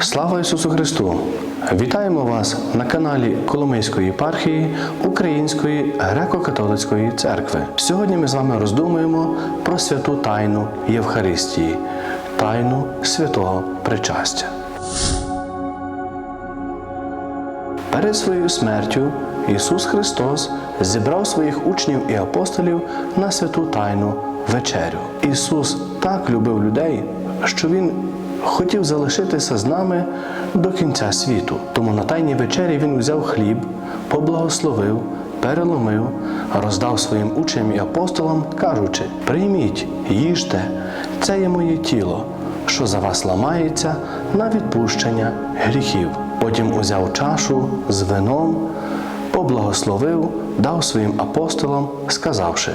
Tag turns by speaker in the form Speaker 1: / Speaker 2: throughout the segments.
Speaker 1: Слава Ісусу Христу! Вітаємо вас на каналі Коломийської єпархії Української греко-католицької церкви. Сьогодні ми з вами роздумуємо про святу тайну Євхаристії, тайну святого причастя. Перед своєю смертю Ісус Христос зібрав своїх учнів і апостолів на святу тайну вечерю. Ісус так любив людей, що Він хотів залишитися з нами до кінця світу. Тому на тайній вечері Він взяв хліб, поблагословив, переломив, роздав своїм учням і апостолам, кажучи: Прийміть, їжте, це є моє тіло, що за вас ламається на відпущення гріхів. Потім узяв чашу з вином, поблагословив, дав своїм апостолам, сказавши: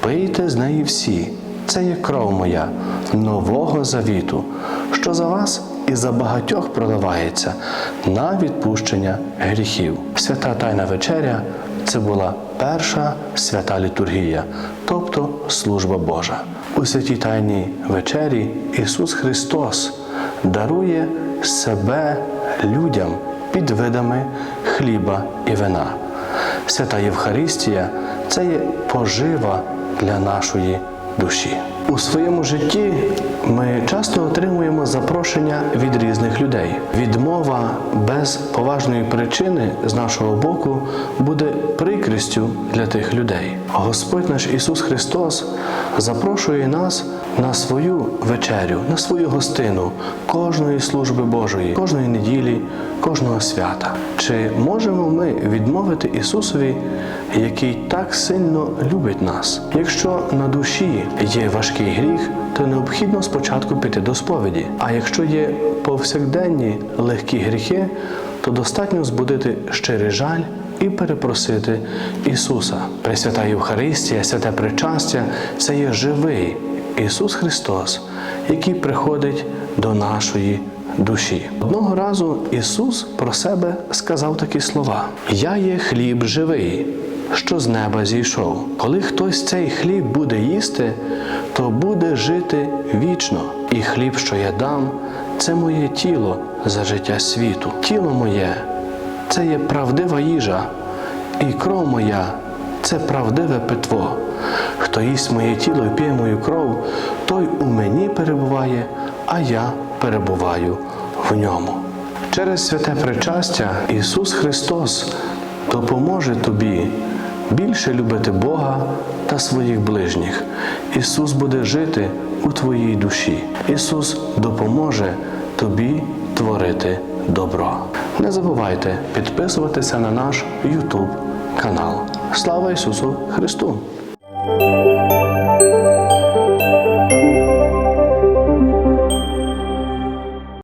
Speaker 1: Пийте з неї всі, це є кров моя, нового завіту, що за вас і за багатьох проливається на відпущення гріхів. Свята Тайна вечеря це була перша свята літургія, тобто служба Божа. У святій Тайній вечері Ісус Христос дарує себе людям під видами хліба і вина. Свята Євхаристія це є пожива для нашої душі. У своєму житті ми часто отримуємо запрошення від різних людей. Відмова без поважної причини з нашого боку буде прикрістю для тих людей. Господь наш Ісус Христос запрошує нас на свою вечерю, на свою гостину кожної служби Божої, кожної неділі, кожного свята. Чи можемо ми відмовити Ісусові, який так сильно любить нас? Якщо на душі є важкий гріх, то необхідно спочатку піти до сповіді. А якщо є повсякденні легкі гріхи, то достатньо збудити щирий жаль і перепросити Ісуса. Пресвята Євхаристія, святе причастя це є живий Ісус Христос, який приходить до нашої душі. Одного разу Ісус про себе сказав такі слова: Я є хліб живий, що з неба зійшов. Коли хтось цей хліб буде їсти, то буде жити вічно. І хліб, що я дам, це моє тіло за життя світу. Тіло моє це є правдива їжа, і кров моя це правдиве питво. Хто їсть моє тіло і п'є мою кров, той у мені перебуває, а я перебуваю в ньому. Через святе причастя Ісус Христос допоможе тобі більше любити Бога та своїх ближніх. Ісус буде жити у твоїй душі. Ісус допоможе тобі творити добро. Не забувайте підписуватися на наш YouTube канал. Слава Ісусу Христу!